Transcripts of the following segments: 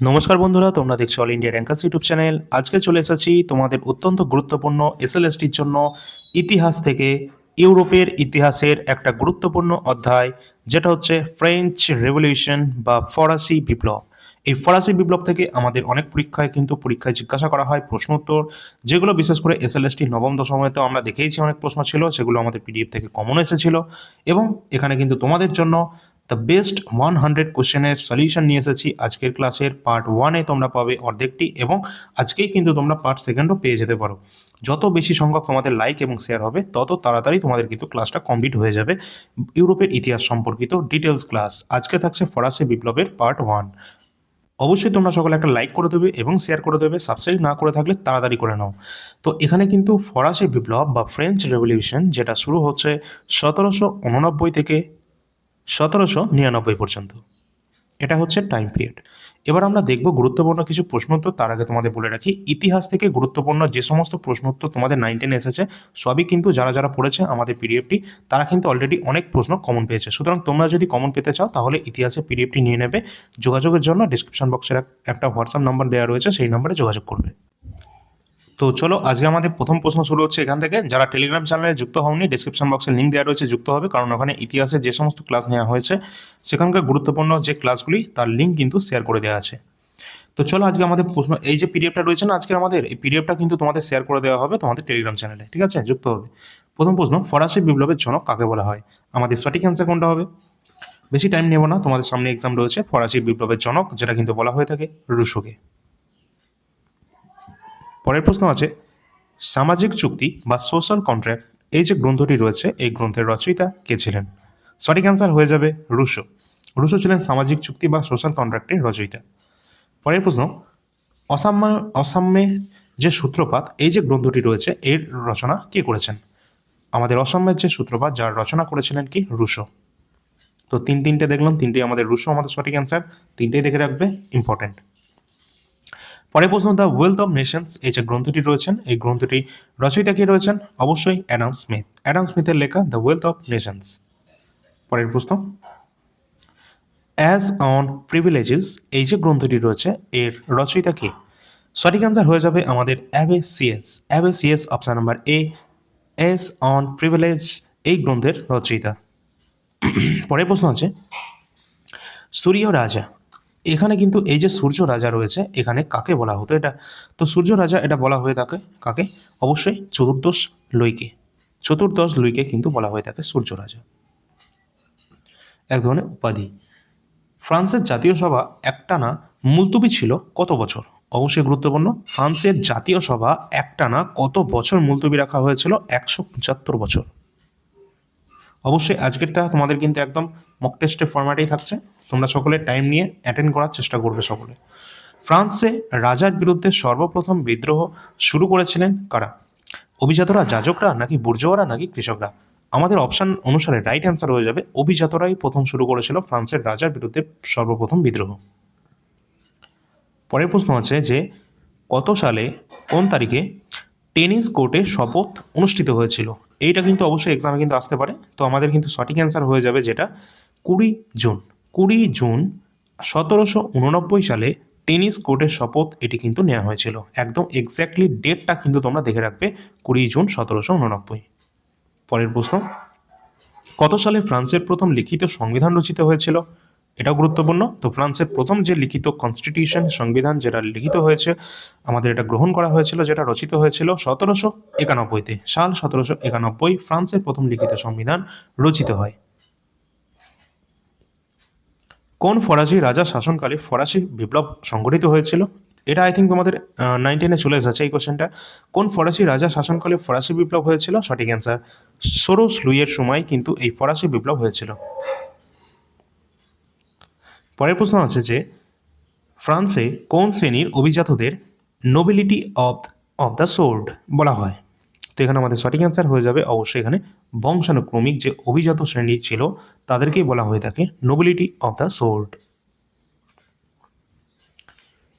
নমস্কার বন্ধুরা, তোমরা দেখছ all India rankers YouTube channel আজকে চলে এসেছি তোমাদের অত্যন্ত গুরুত্বপূর্ণ এসএলএসটির জন্য ইতিহাস থেকে ইউরোপের ইতিহাসের একটা গুরুত্বপূর্ণ অধ্যায়, যেটা হচ্ছে ফ্রেঞ্চ রেভলিউশন বা ফরাসি বিপ্লব। এই ফরাসি বিপ্লব থেকে আমাদের অনেক পরীক্ষায় কিন্তু পরীক্ষায় জিজ্ঞাসা করা হয় প্রশ্ন উত্তর, যেগুলো বিশেষ করে এসএলএসটি নবম দশমেতেও আমরা দেখেইছি অনেক প্রশ্ন ছিল, সেগুলো আমাদের পিডিএফ থেকে কমন এসেছিল। এবং এখানে কিন্তু তোমাদের জন্য দ্য বেস্ট ওয়ান হান্ড্রেড কোশ্চেনের সলিউশন নিয়ে এসেছি আজকের ক্লাসের পার্ট ওয়ানে তোমরা পাবে অর্ধেকটি এবং আজকেই কিন্তু তোমরা পার্ট সেকেন্ডও পেয়ে যেতে পারো। যত বেশি সংখ্যক তোমাদের লাইক এবং শেয়ার হবে, তত তাড়াতাড়ি তোমাদের কিন্তু ক্লাসটা কমপ্লিট হয়ে যাবে ইউরোপের ইতিহাস সম্পর্কিত ডিটেলস ক্লাস আজকে থাকছে ফরাসি বিপ্লবের পার্ট ওয়ান অবশ্যই তোমরা সকলে একটা লাইক করে দেবে এবং শেয়ার করে দেবে সাবস্ক্রাইব না করে থাকলে তাড়াতাড়ি করে নাও। তো এখানে কিন্তু ফরাসি বিপ্লব বা ফ্রেঞ্চ রেভলিউশন যেটা শুরু হচ্ছে সতেরোশো উননব্বই থেকে সতেরোশো নিরানব্বই পর্যন্ত। এটা হচ্ছে টাইম পিরিয়ড এবার আমরা দেখব গুরুত্বপূর্ণ কিছু প্রশ্ন উত্তর তার আগে তোমাদের বলে রাখি, ইতিহাস থেকে গুরুত্বপূর্ণ যে সমস্ত প্রশ্ন উত্তর তোমাদের নাইন টেনে এসেছে, সবই কিন্তু যারা যারা পড়েছে আমাদের পিডিএফটি তারা কিন্তু অলরেডি অনেক প্রশ্ন কমন পেয়েছে। সুতরাং তোমরা যদি কমন পেতে চাও, তাহলে ইতিহাসে পিডিএফটি নিয়ে নেবে। যোগাযোগের জন্য ডিসক্রিপশন বক্সের একটা হোয়াটসঅ্যাপ নাম্বার দেওয়া রয়েছে, সেই নাম্বারে যোগাযোগ করবে। তো চলো, আজকে আমাদের প্রথম প্রশ্ন শুরু হচ্ছে এখান থেকে। যারা টেলিগ্রাম চ্যানেলে যুক্ত হওনি ডিসক্রিপশন বক্সে লিঙ্ক দেওয়া রয়েছে, যুক্ত হবে। কারণ ওখানে ইতিহাসে যে সমস্ত ক্লাস নেওয়া হয়েছে, সেখানকার গুরুত্বপূর্ণ যে ক্লাসগুলি তার লিঙ্ক কিন্তু শেয়ার করে দেওয়া আছে। তো চলো, আজকে আমাদের প্রশ্ন, এই যে পিডিএফটা রয়েছে না আজকে আমাদের, এই পিডিএফটা কিন্তু তোমাদের শেয়ার করে দেওয়া হবে তোমাদের টেলিগ্রাম চ্যানেলে ঠিক আছে? যুক্ত হবে। প্রথম প্রশ্ন, ফরাসি বিপ্লবের জনক কাকে বলা হয়? আমাদের সঠিক অ্যান্সার কোনটা হবে? বেশি টাইম নেব না, তোমাদের সামনে এক্সাম রয়েছে, ফরাসি বিপ্লবের জনক, যেটা কিন্তু বলা হয়ে থাকে, রুশোকে। পরের প্রশ্ন আছে, সামাজিক চুক্তি বা সোশ্যাল কন্ট্রাক্ট এই যে গ্রন্থটি রয়েছে, এই গ্রন্থের রচয়িতা কে ছিলেন? সঠিক অ্যান্সার হয়ে যাবে রুশো। রুশো ছিলেন সামাজিক চুক্তি বা সোশ্যাল কন্ট্রাক্টের রচয়িতা। পরের প্রশ্ন, অসাম্য অসাম্যের যে সূত্রপাত, এই যে গ্রন্থটি রয়েছে, এর রচনা কে করেছেন? আমাদের অসাম্যের যে সূত্রপাত, যার রচনা করেছিলেন কি? রুশো। তো তিন তিনটে দেখলাম, তিনটেই আমাদের রুশো, আমাদের সঠিক অ্যান্সার তিনটেই দেখে রাখবে ইম্পর্টেন্ট পরের প্রশ্ন দ্য ওয়েলথ অফ নেশনস এই যে গ্রন্থটি রয়েছেন, এই গ্রন্থটি রচয়িতা কে রয়েছেন? অবশ্যই অ্যাডাম স্মিথ। অ্যাডাম স্মিথের লেখা দ্য ওয়েলথ অফ নেশনস পরের প্রশ্ন অ্যাজ অন প্রিভিলেজেস এই যে গ্রন্থটি রয়েছে, এর রচয়িতা কে? সঠিক অ্যান্সার হয়ে যাবে আমাদের Abbe Sieyes Abbe Sieyes option number A essay on privilege এই গ্রন্থের রচয়িতা। পরের প্রশ্ন আছে, সূর্য রাজা এখানে কিন্তু এই যে সূর্য রাজা রয়েছে, এখানে কাকে বলা হতো? এটা তো সূর্য রাজা এটা বলা হয়ে থাকে কাকে? অবশ্যই চতুর্দশ লইকে। চতুর্দশ লইকে কিন্তু বলা হয়ে থাকে সূর্য রাজা। এক ধরনের উপাধি। ফ্রান্সের জাতীয় সভা একটানা মুলতুবি ছিল কত বছর? অবশ্যই গুরুত্বপূর্ণ। ফ্রান্সের জাতীয় সভা একটানা কত বছর মুলতুবি রাখা হয়েছিল? একশো পঁচাত্তর বছর। অবশ্যই আজকেরটা তোমাদের কিন্তু একদম মক টেস্টের ফরম্যাটেই থাকছে। তোমরা সকলে টাইম নিয়ে অ্যাটেন্ড করার চেষ্টা করবে সকলে। ফ্রান্সে রাজার বিরুদ্ধে সর্বপ্রথম বিদ্রোহ শুরু করেছিলেন কারা? অভিজাতরা যাজকরা নাকি বুর্জোয়ারা নাকি কৃষকরা? আমাদের অপশান অনুসারে রাইট অ্যান্সার হয়ে যাবে। অভিজাতরাই প্রথম শুরু করেছিল ফ্রান্সের রাজার বিরুদ্ধে সর্বপ্রথম বিদ্রোহ। পরের প্রশ্ন আছে যে, কত সালে, কোন তারিখে টেনিস কোর্টে শপথ অনুষ্ঠিত হয়েছিল? এইটা কিন্তু অবশ্যই এক্সামে কিন্তু আসতে পারে। তো আমাদের কিন্তু সঠিক অ্যান্সার হয়ে যাবে যেটা কুড়ি জুন কুড়ি জুন সতেরোশো উননব্বই সালে টেনিস কোর্টের শপথ এটি কিন্তু নেওয়া হয়েছিল। একদম এক্স্যাক্টলি ডেটটা কিন্তু তোমরা দেখে রাখবে, কুড়ি জুন সতেরোশো উননব্বই। পরের প্রশ্ন, কত সালে ফ্রান্সের প্রথম লিখিত সংবিধান রচিত হয়েছিল? এটাও গুরুত্বপূর্ণ। তো ফ্রান্সের প্রথম যে লিখিত কনস্টিটিউশন সংবিধান যেটা লিখিত হয়েছে, আমাদের এটা গ্রহণ করা হয়েছিল, যেটা রচিত হয়েছিল সতেরোশো একানব্বইতে। সাল সতেরোশো একানব্বই ফ্রান্সের প্রথম লিখিত সংবিধান রচিত হয়। কোন ফরাসি রাজা শাসনকালে ফরাসি বিপ্লব সংগঠিত হয়েছিল? এটা আই থিঙ্ক তোমাদের নাইনটিনে চলে এসেছে এই কোশ্চেনটা কোন ফরাসি রাজা শাসনকালে ফরাসি বিপ্লব হয়েছিল? সঠিক অ্যান্সার সোরোস লুইয়ের সময় কিন্তু এই ফরাসি বিপ্লব হয়েছিল। পরের প্রশ্ন আছে যে, ফ্রান্সে কোন শ্রেণির অভিজাতদের nobility of of the sword বলা হয়? তো এখানে আমাদের সঠিক অ্যান্সার হয়ে যাবে, অবশ্যই এখানে বংশানুক্রমিক যে অভিজাত শ্রেণি ছিল, তাদেরকেই বলা হয়ে থাকে নোবিলিটি অফ দ্য সোর্ড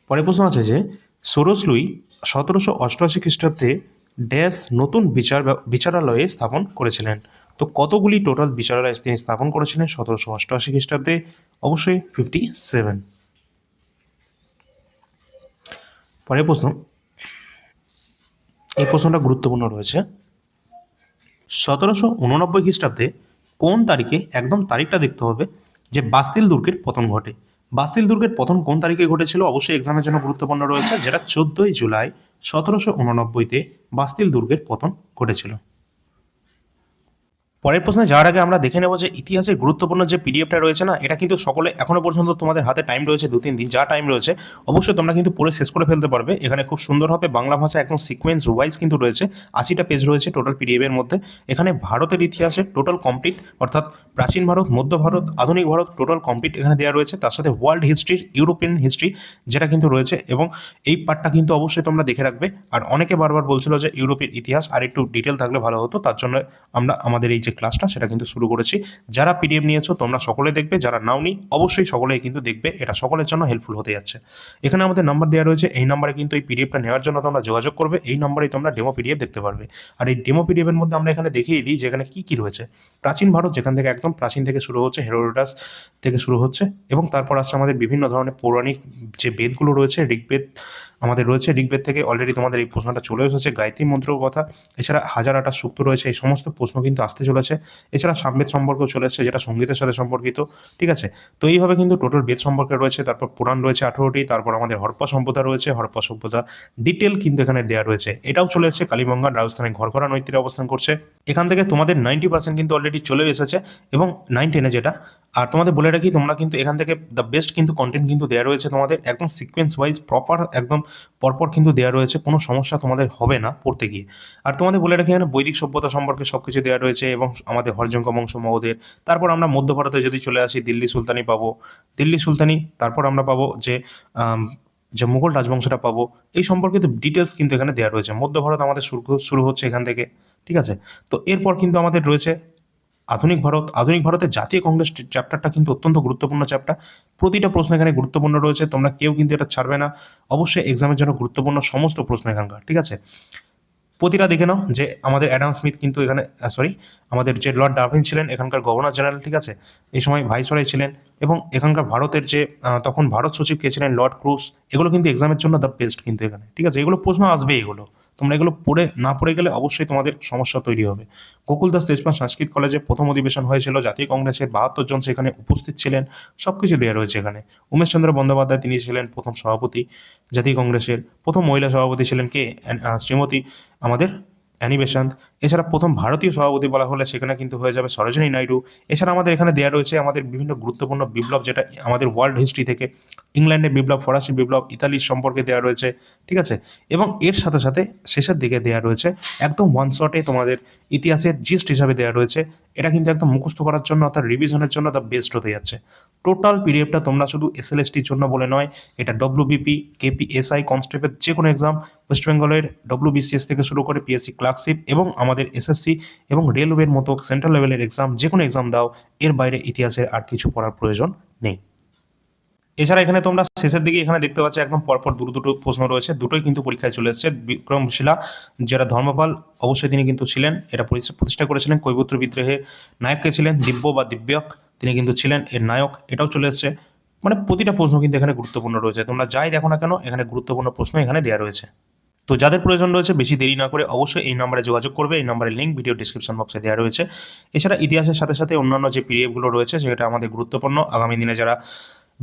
পরের প্রশ্ন আছে যে সোরস লুই সতেরোশো অষ্টআশি খ্রিস্টাব্দে ড্যাশ নতুন বিচার বিচারালয়ে স্থাপন করেছিলেন। তো কতগুলি টোটাল বিচারালয় তিনি স্থাপন করেছিলেন সতেরোশো অষ্টআশি খ্রিস্টাব্দে? অবশ্যই ফিফটি সেভেন পরের প্রশ্ন, এই প্রশ্নটা গুরুত্বপূর্ণ রয়েছে। সতেরোশো উননব্বই খ্রিস্টাব্দে কোন তারিখে একদম তারিখটা দেখতে হবে যে বাস্তিল দুর্গের পতন ঘটে। বাস্তিল দুর্গের পতন কোন তারিখে ঘটেছিল? অবশ্যই এক্সামের জন্য গুরুত্বপূর্ণ রয়েছে, যেটা চোদ্দোই জুলাই সতেরোশো উননব্বইতে বাস্তিল দুর্গের পতন ঘটেছিল। পরের প্রশ্নে যাওয়ার আগে আমরা দেখে নেব যে ইতিহাসের গুরুত্বপূর্ণ যে পিডিএফটা রয়েছে না, এটা কিন্তু সকলে এখনও পর্যন্ত তোমাদের হাতে টাইম রয়েছে, দু, তিন দিন যা টাইম রয়েছে, অবশ্যই তোমরা কিন্তু পড়ে শেষ করে ফেলতে পারবে। এখানে খুব সুন্দরভাবে বাংলা ভাষা একদম সিকোয়েন্স ওয়াইজ কিন্তু রয়েছে, আশিটা পেজ রয়েছে টোটাল পিডিএফের মধ্যে। এখানে ভারতের ইতিহাসে টোটাল কমপ্লিট অর্থাৎ প্রাচীন ভারত, মধ্য ভারত, আধুনিক ভারত টোটাল কমপ্লিট এখানে দেওয়া রয়েছে। তার সাথে ওয়ার্ল্ড হিস্ট্রির ইউরোপিয়ান হিস্ট্রি যেটা কিন্তু রয়েছে এবং এই পার্টটা কিন্তু অবশ্যই তোমরা দেখে রাখবে। আর অনেকে বারবার বলছিল যে ইউরোপের ইতিহাস আর একটু ডিটেল থাকলে ভালো হতো, তার জন্য আমরা আমাদের এই যে ক্লাসটা সেটা কিন্তু শুরু করেছি। যারা পিডিএফ নিয়েছো, তোমরা সকলে দেখবে, যারা নাও নাওনি, অবশ্যই সকলেই কিন্তু দেখবে। এটা সকলের জন্য হেল্পফুল হতে যাচ্ছে। এখানে আমাদের নাম্বার দেওয়া রয়েছে। এই নাম্বারে কিন্তু এই পিডিএফটা নেওয়ার জন্য তোমরা যোগাযোগ করবে। এই নাম্বারেই তোমরা ডেমো পিডিএফ দেখতে পারবে। আর এই ডেমো পিডিএফের মধ্যে আমরা এখানে দেখিয়ে দিই যে এখানে কী কী রয়েছে। প্রাচীন ভারত যেখান থেকে একদম প্রাচীন থেকে শুরু হচ্ছে হেরোডোটাস থেকে শুরু হচ্ছে, এবং তারপর আসছে আমাদের বিভিন্ন ধরনের পৌরাণিক যে বেদগুলো রয়েছে, ঋগ্বেদ আমাদের রয়েছে ঋগ্বেদ থেকে অলরেডি তোমাদের এই প্রশ্নটা চলে এসেছে, গায়ত্রী মন্ত্রের কথা। এছাড়া হাজার আটা সূক্ত রয়েছে, এই সমস্ত প্রশ্ন কিন্তু আসতে চলেছে। এছাড়া সামবেদ সম্পর্ক চলে এসেছে, যেটা সঙ্গীতের সাথে সম্পর্কিত, ঠিক আছে? তো এইভাবে কিন্তু টোটাল বেদ সম্পর্কে রয়েছে, তারপর পুরাণ রয়েছে আঠেরোটি, তারপর আমাদের হরপ্পা সভ্যতা রয়েছে, হরপ্পা সভ্যতা ডিটেল কিন্তু এখানে দেওয়া রয়েছে। এটাও চলে এসেছে কালীবঙ্গান রাজস্থানে ঘরঘরা নৈতিরে অবস্থান করছে। এখান থেকে তোমাদের নাইনটি পার্সেন্ট কিন্তু অলরেডি চলে এসেছে, এবং নাইন টেনে যেটা। আর তোমাদের বলে রাখি, তোমরা কিন্তু এখান থেকে দ্য বেস্ট কিন্তু কন্টেন্ট কিন্তু দেওয়া রয়েছে তোমাদের, একদম সিকোয়েন্স ওয়াইজ প্রপার একদম পরপর কিন্তু দেওয়া রয়েছে, কোনো সমস্যা তোমাদের হবে না পড়তে গিয়ে। আর তোমাদের বলে রাখি এখানে বৈদিক সভ্যতা সম্পর্কে সব কিছু দেওয়া রয়েছে এবং আমাদের হরজঙ্গ বংশ মহোদের তারপর আমরা মধ্য ভারতে যদি চলে আসি, দিল্লি সুলতানি পাবো। দিল্লি সুলতানি, তারপর আমরা পাবো যে যে মুঘল রাজবংশটা পাবো। এই সম্পর্কিত ডিটেলস কিন্তু এখানে দেওয়া রয়েছে। মধ্য ভারত আমাদের শুরু শুরু হচ্ছে এখান থেকে, ঠিক আছে? তো এরপর কিন্তু আমাদের রয়েছে আধুনিক ভারত, আধুনিক ভারতের জাতীয় কংগ্রেস চ্যাপ্টারটা কিন্তু অত্যন্ত গুরুত্বপূর্ণ চ্যাপ্টার প্রতিটা প্রশ্ন এখানে গুরুত্বপূর্ণ রয়েছে, তোমরা কেউ কিন্তু এটা ছাড়বে না। অবশ্যই এক্সামের জন্য গুরুত্বপূর্ণ সমস্ত প্রশ্ন এখানকার, ঠিক আছে? প্রতিটা দেখে নাও যে আমাদের অ্যাডাম স্মিথ কিন্তু এখানে সরি আমাদের যে লর্ড ডারভিন ছিলেন, এখানকার গভর্নর জেনারেল, ঠিক আছে? এই সময় ভাইসরয় ছিলেন এবং এখানকার ভারতের যে তখন ভারত সচিব কে ছিলেন, লর্ড ক্রুস, এগুলো কিন্তু এক্সামের জন্য দ্য বেস্ট কিন্তু এখানে, ঠিক আছে? এগুলো প্রশ্ন আসবে এগুলো। তোমরা এগুলো পড়ে না পড়ে গেলে অবশ্যই তোমাদের সমস্যা তৈরি হবে। গোকুল দাস তেজপাল সংস্কৃত কলেজে প্রথম অধিবেশন হয়েছিল, জাতীয় কংগ্রেসের বাহাত্তর জন সেখানে উপস্থিত ছিলেন সব কিছু দেওয়া রয়েছে এখানে। উমেশচন্দ্র বন্দ্যোপাধ্যায় তিনি ছিলেন প্রথম সভাপতি, জাতীয় কংগ্রেসের প্রথম মহিলা সভাপতি ছিলেন কে? শ্রীমতী, আমাদের অ্যানি বেসান্ত এছাড়া প্রথম ভারতীয় সভাপতি বলা হলে সেখানে কিন্তু হয়ে যাবে সরোজিনী নাইডু। এছাড়া আমাদের এখানে দেওয়া রয়েছে আমাদের বিভিন্ন গুরুত্বপূর্ণ বিপ্লব যেটা আমাদের ওয়ার্ল্ড হিস্ট্রি থেকে ইংল্যান্ডের বিপ্লব, ফরাসি বিপ্লব, ইতালির সম্পর্কে দেওয়া রয়েছে, ঠিক আছে? এবং এর সাথে সাথে শেষের দিকে দেওয়া রয়েছে একদম ওয়ান শটে তোমাদের ইতিহাসের জিস্ট হিসাবে দেওয়া রয়েছে। এটা কিন্তু একদম মুখস্থ করার জন্য অর্থাৎ রিভিশনের জন্য দ্য বেস্ট হতে যাচ্ছে। টোটাল পিডিএফটা তোমরা শুধু এসএলএসটির জন্য বলে নয়, এটা ডব্লিউবিপি কেপি এসআই কনস্টেবল যে কোনো এক্সাম ওয়েস্ট বেঙ্গলের ডব্লিউবিসিএস থেকে শুরু করে পিএসসি ক্লার্কশিপ এবং আমাদের এসএসসি এবং রেলওয়ের মতো সেন্ট্রাল লেভেলের এক্সাম যে কোনো এক্সাম দাও, এর বাইরে ইতিহাসের আর কিছু পড়ার প্রয়োজন নেই। এছাড়া এখানে তোমরা শেষের দিকে এখানে দেখতে পাচ্ছ, একদম পরপর দুটো দুটো প্রশ্ন রয়েছে, দুটোই কিন্তু পরীক্ষায় চলে এসেছে। বিক্রমশিলা, যারা ধর্মপাল, অবশ্যই তিনি কিন্তু ছিলেন, এটা প্রতিষ্ঠা করেছিলেন, কৈবত্র বিদ্রোহে নায়ককে ছিলেন, দিব্য বা দিব্যক, তিনি কিন্তু ছিলেন, এর নায়ক, এটাও চলে এসেছে। মানে প্রতিটা প্রশ্ন কিন্তু এখানে গুরুত্বপূর্ণ রয়েছে, তোমরা যাই দেখো না কেন, এখানে গুরুত্বপূর্ণ প্রশ্ন এখানে দেওয়া রয়েছে। তো যাদের প্রয়োজন রয়েছে, বেশি দেরি না করে অবশ্যই এই নাম্বারে যোগাযোগ করবে। এই নম্বরের লিঙ্ক ভিডিও ডিসক্রিপশন বক্সে দেওয়া রয়েছে। এছাড়া ইতিহাসের সাথে সাথে অন্যান্য যে পিডিএফগুলো রয়েছে, সেটা আমাদের গুরুত্বপূর্ণ। আগামী দিনে যারা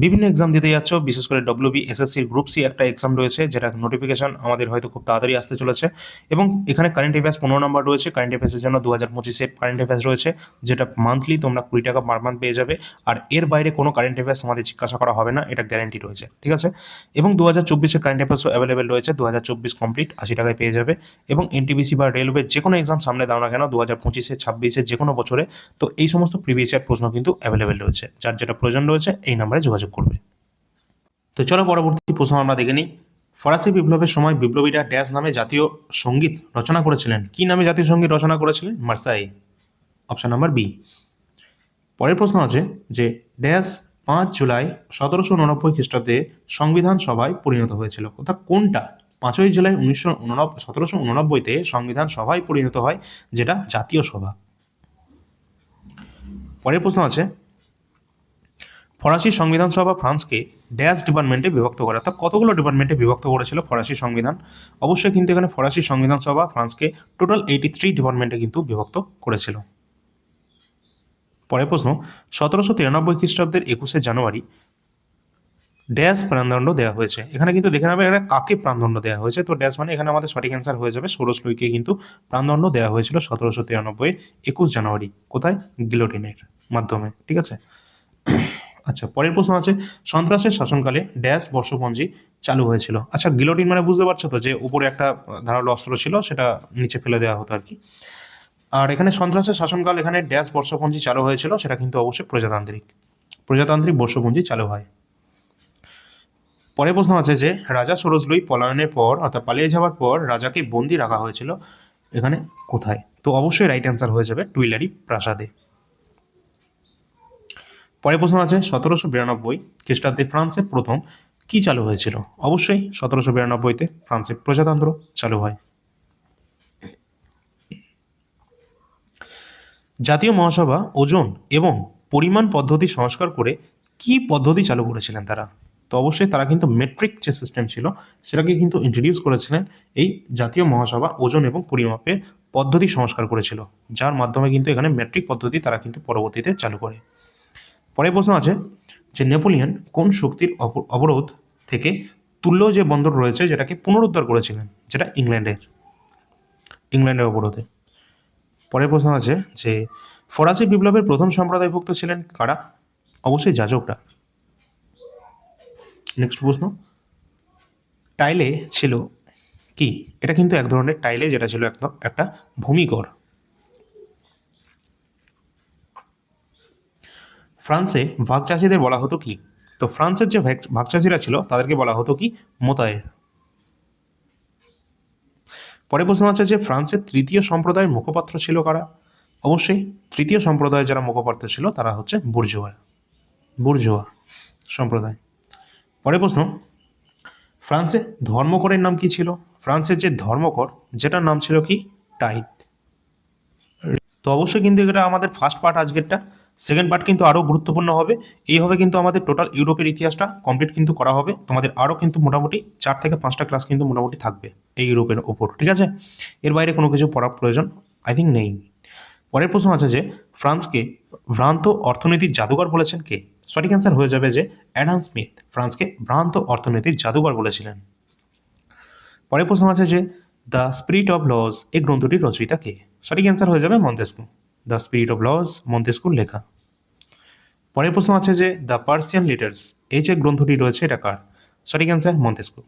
বিভিন্ন এক্সাম দিতে যাচ্ছ, বিশেষ করে ডব্লিউবি এসএসসির গ্রুপ সি একটা এক্সাম রয়েছে, যেটা নোটিফিকেশন আমাদের হয়তো খুব তাড়াতাড়ি আসতে চলেছে। এবং এখানে কারেন্ট অ্যাফেয়ার্স পনেরো নম্বর রয়েছে কারেন্ট অ্যাফেয়ার্সের জন্য দু হাজার পঁচিশে কারেন্ট অ্যাফেয়ার্স রয়েছে, যেটা মান্থলি তোমরা কুড়ি টাকা পার মান্থ পেয়ে যাবে। আর এর বাইরে কোনো কারেন্ট অ্যাফেয়ার্স তোমাদের জিজ্ঞাসা করা হবে না, এটা গ্যারান্টি রয়েছে, ঠিক আছে? এবং দু হাজার চব্বিশে কারেন্ট অ্যাফেয়ার্সও অ্যাভেলেবেল রয়েছে দু হাজার চব্বিশ কমপ্লিট আশি টাকায় পেয়ে যাবে। এবং এনটিবিসি বা রেলওয়ে যে কোনো এক্সাম সামনে দাও না কেন দু হাজার পঁচিশে ছাব্বিশে যে কোনো বছরে। তো এই সমস্ত প্রিভিয়াস ইয়ার প্রশ্ন কিন্তু অ্যাভেলেবেল রয়েছে, যার যেটা প্রয়োজন রয়েছে, এই নাম্বারে যোগাযোগ করবে। তো চলো পরবর্তী প্রশ্ন আমরা দেখে নিই। ফরাসি বিপ্লবের সময় বিপ্লবীরা ড্যাশ নামে জাতীয় সংগীত রচনা করেছিলেন। কি নামে জাতীয় সংগীত রচনা করেছিলেন? মার্সাই। Option number B. পরের প্রশ্ন আছে যে ড্যাশ পাঁচ জুলাই সতেরোশো উননব্বই খ্রিস্টাব্দে সংবিধান সভায় পরিণত হয়েছিল। অর্থাৎ কোনটা? পাঁচই জুলাই উনিশশো উননব্বই সতেরোশো উননব্বইতে সংবিধান সভায় পরিণত হয়, যেটা জাতীয় সভা। পরের প্রশ্ন আছে ফরাসি সংবিধান সভা ফ্রান্সকে ড্যাশ ডিপার্টমেন্টে বিভক্ত করে। অর্থাৎ কতগুলো ডিপার্টমেন্টে বিভক্ত করেছিল ফরাসি সংবিধান? অবশ্যই কিন্তু এখানে ফরাসি সংবিধান সভা ফ্রান্সকে টোটাল এইটি থ্রি ডিপার্টমেন্টে কিন্তু বিভক্ত করেছিল। পরের প্রশ্ন, সতেরোশো তিরানব্বই খ্রিস্টাব্দের একুশে জানুয়ারি ড্যাশ প্রাণদণ্ড দেওয়া হয়েছে। এখানে কিন্তু দেখে নেবে এখানে কাকে প্রাণদণ্ড দেওয়া হয়েছে? তো ড্যাশ মানে এখানে আমাদের সঠিক অ্যান্সার হয়ে যাবে। ষোড়শ লুইকে কিন্তু প্রাণদণ্ড দেওয়া হয়েছিল সতেরোশো তিরানব্বই একুশ জানুয়ারি। কোথায়? গিলোটিনের মাধ্যমে। ঠিক আছে? আচ্ছা পরের প্রশ্ন আছে, সন্ত্রাসের শাসনকালে ড্যাশ বর্ষপঞ্জি চালু হয়েছিল। আচ্ছা গিলোটিন মানে বুঝতে পারছ তো যে উপরে একটা ধারালো অস্ত্র ছিল, সেটা নিচে ফেলে দেওয়া হতো আর কি আর এখানে সন্ত্রাসের শাসনকাল, এখানে ড্যাশ বর্ষপঞ্জি চালু হয়েছিল, সেটা কিন্তু অবশ্যই প্রজাতান্ত্রিক। প্রজাতান্ত্রিক বর্ষপঞ্জি চালু হয়। পরের প্রশ্ন আছে যে, রাজা সরোজলুই পলায়নের পর, অর্থাৎ পালিয়ে যাওয়ার পর, রাজাকে বন্দি রাখা হয়েছিল এখানে কোথায়? তো অবশ্যই রাইট অ্যান্সার হয়ে যাবে টুইলারি প্রাসাদে। পরের প্রশ্ন আছে, সতেরোশো বিরানব্বই খ্রিস্টাব্দে ফ্রান্সে প্রথম কি চালু হয়েছিল? অবশ্যই সতেরোশো বিরানব্বইতে ফ্রান্সে প্রজাতন্ত্র চালু হয়। জাতীয় মহাসভা ওজন এবং পরিমাণ পদ্ধতি সংস্কার করে কি পদ্ধতি চালু করেছিলেন তারা? তো অবশ্যই তারা কিন্তু মেট্রিক যে সিস্টেম ছিল, সেটাকে কিন্তু ইন্ট্রোডিউস করেছিলেন। এই জাতীয় মহাসভা ওজন এবং পরিমাপের পদ্ধতি সংস্কার করেছিল, যার মাধ্যমে কিন্তু এখানে মেট্রিক পদ্ধতি তারা কিন্তু পরবর্তীতে চালু করে। পরের প্রশ্ন আছে যে নেপোলিয়ন কোন শক্তির অবরোধ থেকে তুল্য যে বন্দর রয়েছে যেটাকে পুনরুদ্ধার করেছিলেন, যেটা ইংল্যান্ডের ইংল্যান্ডের অবরোধে। পরের প্রশ্ন আছে যে ফরাসি বিপ্লবের প্রথম সম্প্রদায়ভুক্ত ছিলেন কারা? অবশ্যই যাজকরা। নেক্সট প্রশ্ন। টাইলে ছিল কি? এটা কিন্তু এক ধরনের টাইলে যেটা ছিল একদম একটা ভূমিকর ফ্রান্সে ভাগ চাষিদের বলা হতো কি? তো ফ্রান্সের যে ভাগ চাষিরা ছিল, তাদেরকে বলা হতো কি? মোতায়ের পরের প্রশ্ন আছে যে ফ্রান্সের তৃতীয় সম্প্রদায়ের মুখপাত্র ছিল কারা? অবশ্যই তৃতীয় সম্প্রদায়ের যারা মুখপাত্র ছিল, তারা হচ্ছে বুর্জোয়া। বুর্জোয়া সম্প্রদায়। পরের প্রশ্ন, ফ্রান্সে ধর্মকরের নাম কি ছিল? ফ্রান্সের যে ধর্মকর, যেটার নাম ছিল কি? টাইট তো অবশ্যই কিন্তু এটা আমাদের ফার্স্ট পার্ট আজকেরটা। সেকেন্ড পার্ট কিন্তু আরও গুরুত্বপূর্ণ হবে। এইভাবে কিন্তু আমাদের টোটাল ইউরোপের ইতিহাসটা কমপ্লিট কিন্তু করা হবে। তোমাদের আরও কিন্তু মোটামুটি চার থেকে পাঁচটা ক্লাস কিন্তু মোটামুটি থাকবে এই ইউরোপের ওপর ঠিক আছে? এর বাইরে কোনো কিছু পড়ার প্রয়োজন আই থিঙ্ক নেই। পরের প্রশ্ন আছে যে, ফ্রান্সকে ভ্রান্ত অর্থনীতির জাদুঘর বলেছেন কে? সঠিক অ্যান্সার হয়ে যাবে যে, অ্যাডাম স্মিথ। ফ্রান্সকে ভ্রান্ত অর্থনীতির জাদুঘর বলেছিলেন। পরের প্রশ্ন আছে যে, দ্য স্পিরিট অফ লজ এই গ্রন্থটির রচয়িতা কে? সঠিক অ্যান্সার হয়ে যাবে Montesquieu. The spirit of laws মন্তেস্কুর লেখা। পরের প্রশ্ন আছে যে, দ্য পার্সিয়ান লেটার্স, এই যে গ্রন্থটি রয়েছে, এটা কার? সঠিক answer Montesquieu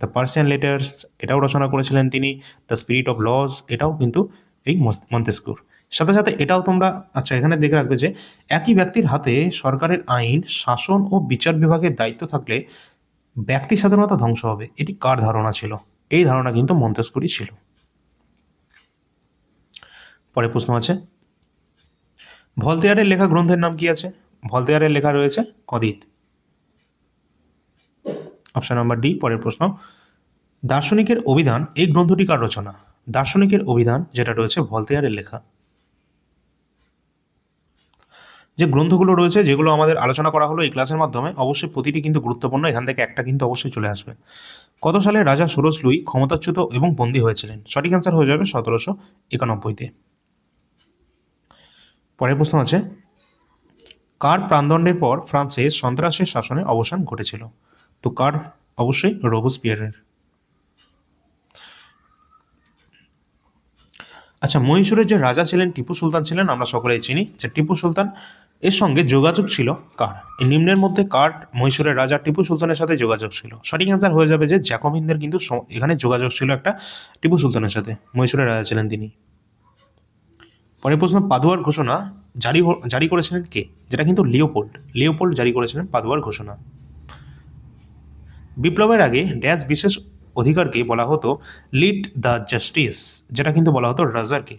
the Persian letters, এটাও রচনা করেছিলেন তিনি। দ্য স্পিরিট অফ লজ, এটাও কিন্তু এই মন্তেস্কুর সাথে সাথে এটাও তোমরা আচ্ছা এখানে দেখে রাখবে যে, একই ব্যক্তির হাতে সরকারের আইন, শাসন ও বিচার বিভাগের দায়িত্ব থাকলে ব্যক্তি স্বাধীনতা ধ্বংস হবে। এটি কার ধারণা ছিল? এই ধারণা কিন্তু মন্তেস্কুরই ছিল। পরে প্রশ্ন আছে ভলতেয়ারের লেখা গ্রন্থের নাম কি আছে? ভলতেয়ারের লেখা রয়েছে কদিত। অপশন নাম্বার ডি পরের প্রশ্ন। দার্শনিকের অভিধান, এই গ্রন্থটি কার রচনা? দার্শনিকের অভিধান, যেটা রয়েছে ভলতেয়ারের লেখা। যে গ্রন্থগুলো রয়েছে, যেগুলো আমাদের আলোচনা করা হলো এই ক্লাসের মাধ্যমে, অবশ্যই প্রতিটি কিন্তু গুরুত্বপূর্ণ, এখান থেকে একটা কিন্তু অবশ্যই চলে আসবে। কত সালে রাজা সুরজ লুই ক্ষমতাচ্যুত এবং বন্দী হয়েছিলেন? সঠিক অ্যান্সার হয়ে যাবে সতেরোশো একানব্বইতে। পরের প্রশ্ন আছে। কার প্রাণদণ্ডের পর ফ্রান্সে সন্ত্রাসের শাসনে অবসান ঘটেছিল? তো কার অবশ্যই রোবসপিয়ারের আচ্ছা মহীশূরের যে রাজা ছিলেন, টিপু সুলতান ছিলেন, আমরা সকলেই চিনি। যে টিপু সুলতান, এর সঙ্গে যোগাযোগ ছিল কার? নিম্নের মধ্যে কার মহীশূরের রাজা টিপু সুলতানের সাথে যোগাযোগ ছিল? সঠিক অ্যান্সার হয়ে যাবে যে জ্যাকমিনদের কিন্তু এখানে যোগাযোগ ছিল একটা টিপু সুলতানের সাথে। মহীশূরের রাজা ছিলেন তিনি। পরের প্রশ্ন পাদুয়ার ঘোষণা জারি জারি করেছিলেন কে? যেটা কিন্তু লিওপোল্ড। লিওপোল্ড জারি করেছিলেন পাদুয়ার ঘোষণা। বিপ্লবের আগে ড্যাশ বিশেষ অধিকারকে বলা হতো লিড দ্য জাস্টিস, যেটা কিন্তু বলা হতো রাজারকে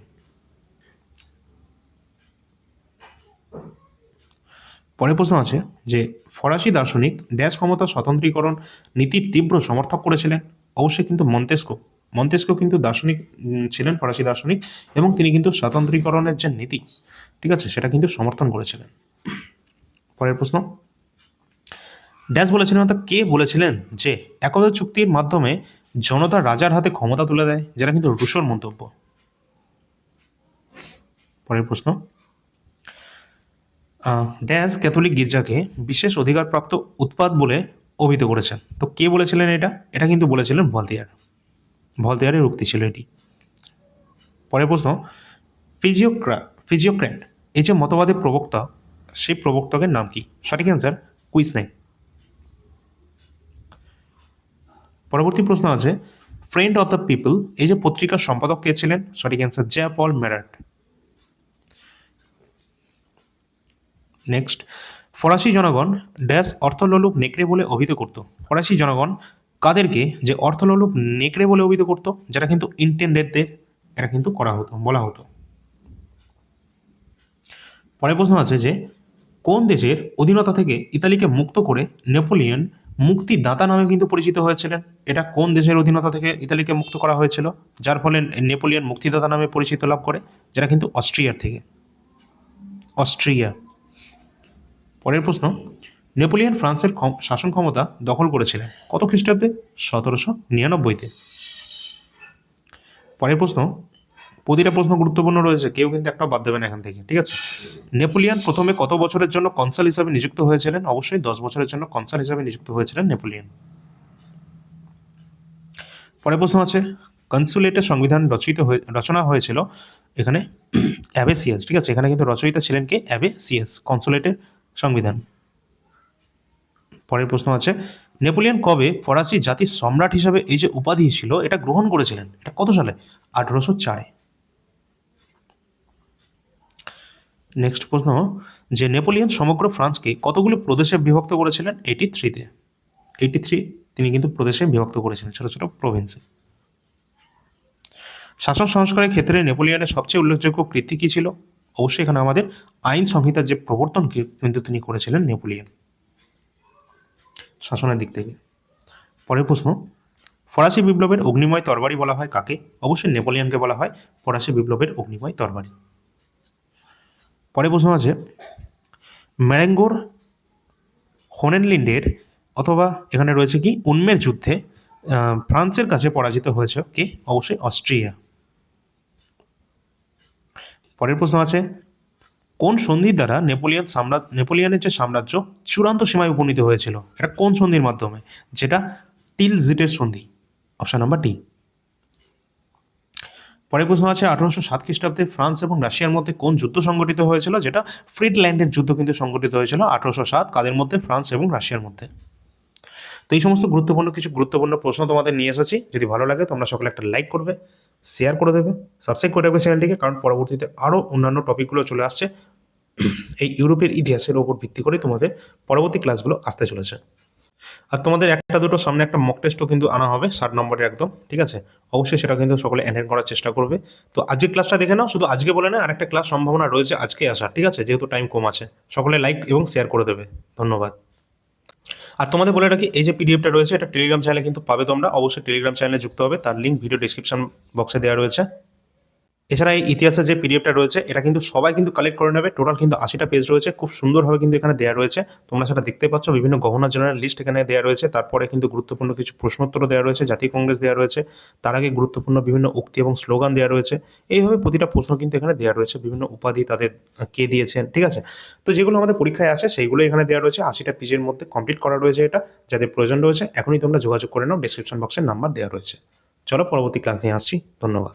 পরের প্রশ্ন আছে যে, ফরাসি দার্শনিক ড্যাশ ক্ষমতা স্বতন্ত্রীকরণ নীতির তীব্র সমর্থক করেছিলেন। অবশ্যই কিন্তু মন্তেস্কো। মন্তেস্কো কিন্তু দার্শনিক ছিলেন ফরাসি দার্শনিক এবং তিনি কিন্তু স্বাতন্ত্রীকরণের যে নীতি, ঠিক আছে, সেটা কিন্তু সমর্থন করেছিলেন। পরের প্রশ্ন। ড্যাশ বলেছিলেন অর্থাৎ কে বলেছিলেন যে একতা চুক্তির মাধ্যমে জনতা রাজার হাতে ক্ষমতা তুলে দেয়, যেটা কিন্তু রুশোর মন্তব্য? পরের প্রশ্ন। ড্যাশ ক্যাথলিক গির্জাকে বিশেষ অধিকারপ্রাপ্ত উৎপাদ বলে অভিহিত করেছেন। তো কে বলেছিলেন এটা? এটা কিন্তু বলেছিলেন ভলতেয়ার ভলতেয়ারের উক্তি ছিল এটি। পরের প্রশ্ন, ফিজিওক্রা ফিজিওক্র্যাট এই যে মতবাদের প্রবক্তা, সেই প্রবক্তকের নাম কি? সঠিক অ্যান্সার কুইজ নাই পরবর্তী প্রশ্ন আছে, ফ্রেন্ড অফ দ্য পিপল, এই যে পত্রিকার সম্পাদক কে ছিলেন? সঠিক অ্যান্সার জ্যা পল মেরাট। নেক্সট ফরাসি জনগণ, ড্যাশ অর্থলোলুপ নেকড়ে বলে অভিহিত করত। ফরাসি জনগণ কাদেরকে যে অর্থলোলুপ নেকড়ে বলে অভিহিত করতো, যেটা কিন্তু ইন্টেন্ডেডদের এটা কিন্তু করা হতো, বলা হতো। পরের প্রশ্ন আছে যে, কোন দেশের অধীনতা থেকে ইতালিকে মুক্ত করে নেপোলিয়ন মুক্তিদাতা নামে কিন্তু পরিচিত হয়েছিলেন? এটা কোন দেশের অধীনতা থেকে ইতালিকে মুক্ত করা হয়েছিল? যার ফলে নেপোলিয়ন মুক্তিদাতা নামে পরিচিত লাভ করে, যেটা কিন্তু অস্ট্রিয়ার থেকে। অস্ট্রিয়া। পরের প্রশ্ন নেপোলিয়ন ফ্রান্সের শাসন ক্ষমতা দখল করেছিলেন। কত খ্রিস্টাব্দে? সতেরোশো নিরানব্বইতে। পরের প্রশ্ন, প্রতিটা প্রশ্ন গুরুত্বপূর্ণ রয়েছে, কেউ কিন্তু একটা বাদ দেবেন এখান থেকে, ঠিক আছে? নেপোলিয়ান প্রথমে কত বছরের জন্য কনসাল হিসাবে নিযুক্ত হয়েছিলেন? অবশ্যই দশ বছরের জন্য কনসাল হিসাবে নিযুক্ত হয়েছিলেন নেপোলিয়ান। পরের প্রশ্ন আছে, কনসুলেটের সংবিধান রচিত হয়ে রচনা হয়েছিল এখানে অ্যাবেসিয়াস, ঠিক আছে? এখানে কিন্তু রচয়িতা ছিলেন কে? অ্যাবেসিয়াস, কনসুলেটের সংবিধান। পরের প্রশ্ন আছে, নেপোলিয়ন কবে ফরাসি জাতির সম্রাট হিসাবে এই যে উপাধি ছিল, এটা গ্রহণ করেছিলেন? এটা কত সালে? আঠেরোশো চারে। নেক্সট প্রশ্ন, যে নেপোলিয়ন সমগ্র ফ্রান্সকে কতগুলো প্রদেশে বিভক্ত করেছিলেন? এইটি থ্রিতে এইটি থ্রি তিনি কিন্তু প্রদেশে বিভক্ত করেছিলেন, ছোটো ছোটো প্রভিন্সে শাসন সংস্কারের ক্ষেত্রে নেপোলিয়নের সবচেয়ে উল্লেখযোগ্য কৃতি কী ছিল? অবশ্যই এখানে আমাদের আইন সংহিতার যে প্রবর্তন কিন্তু তিনি করেছিলেন নেপোলিয়ন। শাসনের দিক থেকে। পরের প্রশ্ন, ফরাসি বিপ্লবের অগ্নিময় তরবারি বলা হয় কাকে? অবশ্যই নেপোলিয়নকে বলা হয় ফরাসি বিপ্লবের অগ্নিময় তরবারি। পরের প্রশ্ন আছে ম্যারেঙ্গোর হোনেনলিন্ডের অথবা এখানে রয়েছে কি? উন্মের যুদ্ধে ফ্রান্সের কাছে পরাজিত হয়েছে কে? অবশ্যই অস্ট্রিয়া। পরের প্রশ্ন আছে কোন সন্ধির দ্বারা নেপোলিয়ান সাম্রাজ্য, নেপোলিয়ানের যে সাম্রাজ্য, চূড়ান্ত সীমায় উপনীত হয়েছিল? এটা কোন সন্ধির মাধ্যমে? যেটা টিল জিটের সন্ধি। অপশন নাম্বার টি পরের প্রশ্ন আছে, আঠারোশো সাত খ্রিস্টাব্দে ফ্রান্স এবং রাশিয়ার মধ্যে কোন যুদ্ধ সংগঠিত হয়েছিল? যেটা ফ্রিডল্যান্ডের যুদ্ধ কিন্তু সংগঠিত হয়েছিল আঠারোশো সাত, কাদের মধ্যে? ফ্রান্স এবং রাশিয়ার মধ্যে। তো এই সমস্ত গুরুত্বপূর্ণ, কিছু গুরুত্বপূর্ণ প্রশ্ন তোমাদের নিয়ে এসেছি। যদি ভালো লাগে তোমরা সকলে একটা লাইক করবে। শেয়ার করে দেবে সাবস্ক্রাইব করে রাখবে চ্যানেলটিকে কারণ পরবর্তীতে আরও অন্যান্য টপিকগুলো চলে আসছে। এই ইউরোপের ইতিহাসের ওপর ভিত্তি করে তোমাদের পরবর্তী ক্লাসগুলো আসতে চলেছে। আর তোমাদের একটা দুটো সামনে একটা মক টেস্টও কিন্তু আনা হবে, ষাট নম্বরে একদম, ঠিক আছে? অবশ্যই সেটা কিন্তু সকলে অ্যাটেন্ড করার চেষ্টা করবে। তো আজকের ক্লাসটা দেখে নাও, শুধু আজকে বলে না আরেকটা ক্লাস সম্ভাবনা রয়েছে আজকে আসা ঠিক আছে? যেহেতু টাইম কম আছে, সকলে লাইক এবং শেয়ার করে দেবে। ধন্যবাদ। আর তোমাদের বলে রাখি, এই যে পিডিএফটা রয়েছে, এটা টেলিগ্রাম চ্যানেলে কিন্তু পাবে তোমরা। অবশ্যই টেলিগ্রাম চ্যানেলে যুক্ত হবে। তার লিঙ্ক ভিডিও ডিসক্রিপশন বক্সে দেওয়া রয়েছে। এছাড়া এই ইতিহাসের যে পিডিএফটা রয়েছে, এটা কিন্তু সবাই কিন্তু কালেক্ট করে নেবে। টোটাল কিন্তু আশিটা পেজ রয়েছে। খুব সুন্দরভাবে কিন্তু এখানে দেওয়া রয়েছে। তোমরা সেটা দেখতে পাচ্ছ। বিভিন্ন গহনা জেনারেল লিস্ট এখানে দেওয়া রয়েছে। তারপরে কিন্তু গুরুত্বপূর্ণ কিছু প্রশ্নোত্তর দেওয়া রয়েছে। জাতীয় কংগ্রেস দেওয়া রয়েছে। তার আগে গুরুত্বপূর্ণ বিভিন্ন উক্তি এবং স্লোগান দেওয়া রয়েছে। এইভাবে প্রতিটা প্রশ্ন কিন্তু এখানে দেওয়া রয়েছে। বিভিন্ন উপাধি তাদের কে দিয়েছেন, ঠিক আছে? তো যেগুলো আমাদের পরীক্ষায় আসে, সেইগুলো এখানে দেওয়া রয়েছে। আশিটা পেজের মধ্যে কমপ্লিট করা রয়েছে এটা। যাদের প্রয়োজন রয়েছে, এখনই তোমরা যোগাযোগ করে নাও। ডিসক্রিপশন বক্সের নাম্বার দেওয়া রয়েছে। চলো পরবর্তী ক্লাস নিয়ে আসছি। ধন্যবাদ।